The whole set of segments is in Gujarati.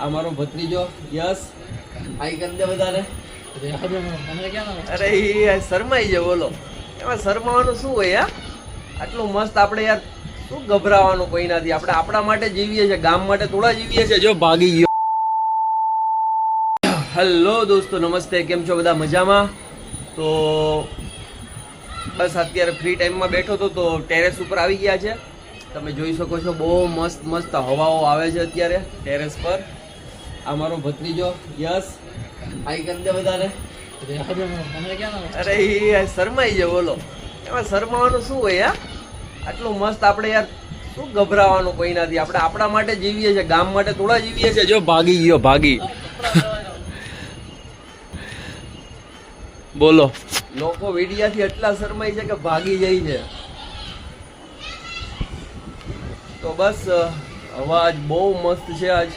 આ મારો ભત્રીજો યસ આઈ કરી દે બધાને. અરે ઈ શરમાઈ જાય, બોલો. એમાં શરમાવાનું શું હોય યાર આટલું મસ્ત આપણે યાર શું ગભરાવાનું કોઈ નથી. આપણે આપણા માટે જીવીએ છીએ, ગામ માટે થોડા જીવીએ છીએ. જો ભાગી ગયો. હેલો દોસ્તો, નમસ્તે. કેમ છો બધા? મજામાં? તો બસ અત્યારે ફ્રી ટાઈમમાં બેઠો હતો તો ટેરેસ ઉપર આવી ગયા છે. તમે જોઈ શકો છો, બહુ મસ્ત મસ્ત હવાઓ આવે છે અત્યારે ટેરેસ પર. આ મારો ભત્રીજો યસ આઈ કરી દે બધાને? અરે ઈ શરમાઈ જાય બોલો. એમાં શરમાવાનું શું હોય યાર આટલું મસ્ત આપણે યાર શું ગભરાવાનું કોઈ નથી. આપણે આપણા માટે જીવીએ છીએ, ગામ માટે થોડા જીવીએ છીએ. જો ભાગી ગયો, ભાગી. બોલો. લોકો વીડિયાથી એટલા શરમાઈ છે કે ભાગી જાય છે. તો બસ અવાજ બહુ મસ્ત છે આજ.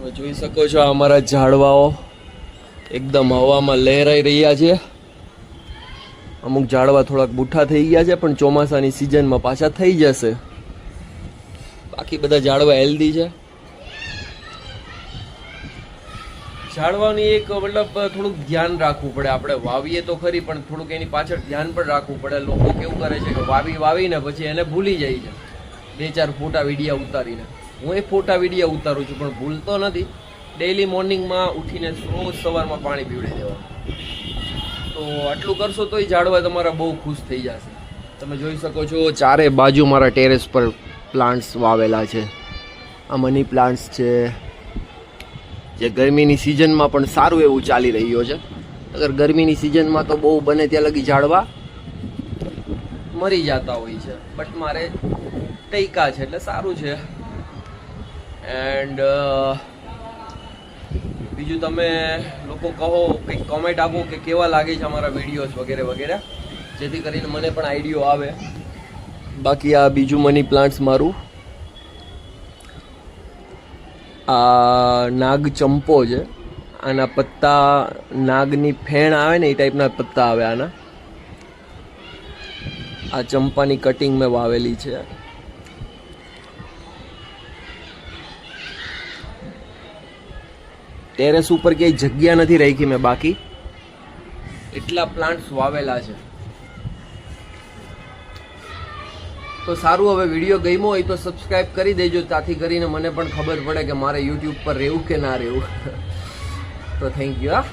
તમે જોઈ શકો છો અમારા ઝાડવાઓ એકદમ હવામાં લહેરાઈ રહ્યા છે. અમુક ઝાડવા થોડાક બુઠ્ઠા થઈ ગયા છે, પણ ચોમાસાની સિઝનમાં પાછા થઈ જશે. બાકી બધા ઝાડવા હેલ્ધી છે. ઝાડવાની એક મતલબ થોડુંક ધ્યાન રાખવું પડે. આપણે વાવીએ તો ખરી, પણ થોડુંક એની પાછળ ધ્યાન પણ રાખવું પડે. લોકો કેવું કરે છે કે વાવી, વાવીને પછી એને ભૂલી જાય છે. બે ચાર ફોટા વિડીયા ઉતારીને. હું એ ફોટા વીડિયો ઉતારું છું, પણ ભૂલતો નથી. ડેઈલી મોર્નિંગમાં ઉઠીને રોજ સવારમાં પાણી પીવડી દેવાનું. તો આટલું કરશો તો એ ઝાડવા તમારા બહુ ખુશ થઈ જશે. તમે જોઈ શકો છો, ચારે બાજુ મારા ટેરેસ પર પ્લાન્ટ્સ વાવેલા છે. આ મની પ્લાન્ટ્સ છે. જે ગરમીની સિઝનમાં પણ સારું એવું ચાલી રહ્યું છે. અગર ગરમીની સિઝનમાં તો બહુ બને ત્યાં લગી ઝાડવા મરી જતા હોય છે. બટ મારે ટૈકા છે, એટલે સારું છે. એન્ડ બીજું તમે લોકો કહો કંઈક કોમેન્ટ આપો કે કેવા લાગે છે અમારા વિડીયોઝ વગેરે વગેરે. જેથી કરીને મને પણ આઈડિયો આવે. બાકી આ બીજું મની પ્લાન્ટ્સ મારું. આ નાગ ચંપો છે. આના પત્તા, નાગની ફેણ આવે ને એ ટાઈપના પત્તા આવે આના. આ ચંપાની કટિંગ મેં વાવેલી છે. ટેરેસ ઉપર ક્યાંય જગ્યા નથી રાખી મેં બાકી. એટલા પ્લાન્ટ્સ વાવેલા છે. તો સારું, હવે વીડિયો ગમ્યો હોય તો સબસ્ક્રાઇબ કરી દેજો. ત્યાંથી કરીને મને પણ ખબર પડે કે મારે યુટ્યુબ પર રહેવું કે ના રહેવું. તો થેન્ક યુ હા.